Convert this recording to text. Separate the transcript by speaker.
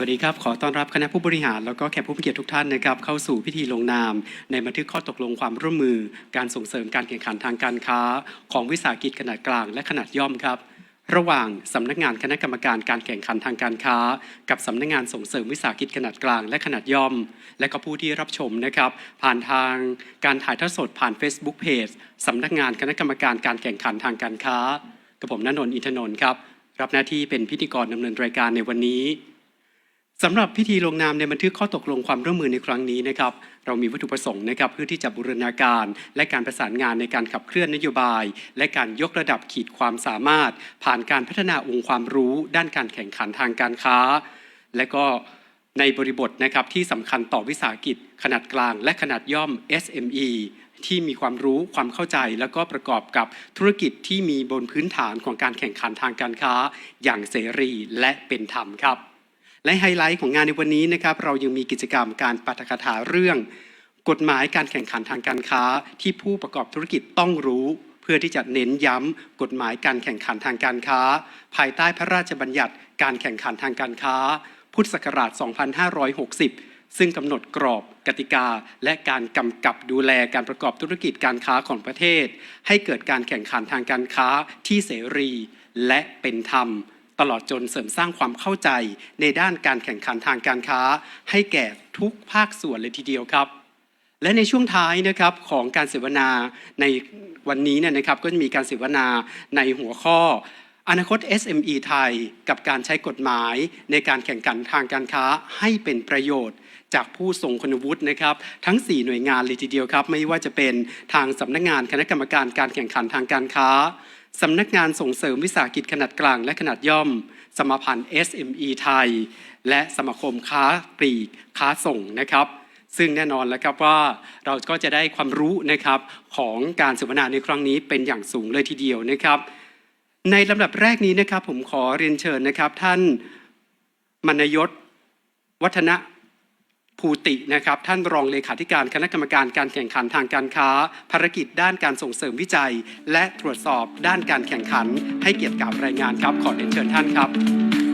Speaker 1: สวัสดีครับ ขอต้อนรับคณะผู้บริหาร แล้วก็แขกผู้มีเกียรติทุกท่านนะครับเข้าสู่พิธีลงนาม ในบันทึกข้อตกลงความร่วมมือ การส่งเสริมการแข่งขันทางการค้า ของวิสาหกิจขนาดกลางและขนาดย่อมครับ ระหว่างสำนักงานคณะกรรมการการแข่งขันทางการค้า กับสำนักงานส่งเสริมวิสาหกิจขนาดกลางและขนาดย่อม และก็ผู้ที่รับชมนะครับผ่านทางการถ่ายทอดสดผ่าน Facebook Page สำนักงานคณะกรรมการการแข่งขันทางการค้ากับผมณนนท์อินทนนท์ครับรับหน้าที่เป็นพิธีกรดำเนินรายการในวันนี้ สำหรับพิธีลงนามในบันทึกข้อตกลงความร่วมมือในครั้งนี้นะครับเรามีวัตถุประสงค์นะครับเพื่อที่จะบูรณาการ และการประสานงานในการขับเคลื่อนนโยบาย และการยกระดับขีดความสามารถ ผ่านการพัฒนาองค์ความรู้ ด้านการแข่งขันทางการค้า และก็ในบริบทนะครับที่สำคัญต่อวิสาหกิจ ขนาดกลาง และขนาดย่อม SME ที่มีความรู้ความเข้าใจ แล้วก็ประกอบกับธุรกิจที่มีบนพื้นฐานของการแข่งขันทางการค้า อย่างเสรีและเป็นธรรมครับ และไฮไลท์ของงานในวันนี้นะครับเรายังมีกิจกรรมการปาฐกถาเรื่อง กฎหมายการแข่งขันทางการค้าที่ผู้ประกอบธุรกิจต้องรู้ เพื่อที่จะเน้นย้ำกฎหมายการแข่งขันทางการค้า ภายใต้พระราชบัญญัติการแข่งขันทางการค้า พุทธศักราช 2560 ซึ่งกำหนดกรอบกติกา และการกำกับดูแลการประกอบธุรกิจการค้าของประเทศ ให้เกิดการแข่งขันทางการค้าที่เสรี และเป็นธรรม ตลอดจนเสริมสร้างความเข้าใจในด้านการแข่งขันทางการค้า ให้แก่ทุกภาคส่วนเลยทีเดียวครับ และในช่วงท้ายนะครับของการเสวนาในวันนี้เนี่ยนะครับก็จะมีการเสวนาในหัวข้ออนาคต SME ไทยกับการใช้กฎหมายในการแข่งขันทางการค้าให้เป็นประโยชน์ จากผู้ทรงคุณวุฒินะครับ ทั้ง 4 หน่วยงานเลยทีเดียวครับ ไม่ว่าจะเป็นทางสำนักงานคณะกรรมการการแข่งขันทางการค้า สำนักงานส่งเสริมวิสาหกิจขนาดกลางและขนาดย่อม สมาพันธ์ SME ไทย และสมาคมค้าปลีกค้าส่งนะครับ ซึ่งแน่นอนแล้วครับว่าเราก็จะได้ความรู้นะครับของการเสวนาในครั้งนี้เป็นอย่างสูงเลยทีเดียวนะครับ ในลำดับแรกนี้นะครับผมขอเรียนเชิญนะครับ ท่านมนยศวัฒนะ ภูตินะครับท่านรองเลขาธิการคณะกรรมการการแข่งขันทางการค้า ภารกิจด้านการส่งเสริมวิจัย และตรวจสอบด้านการแข่งขัน ให้เกียรติกล่าวรายงานครับขอเรียนเชิญท่านครับ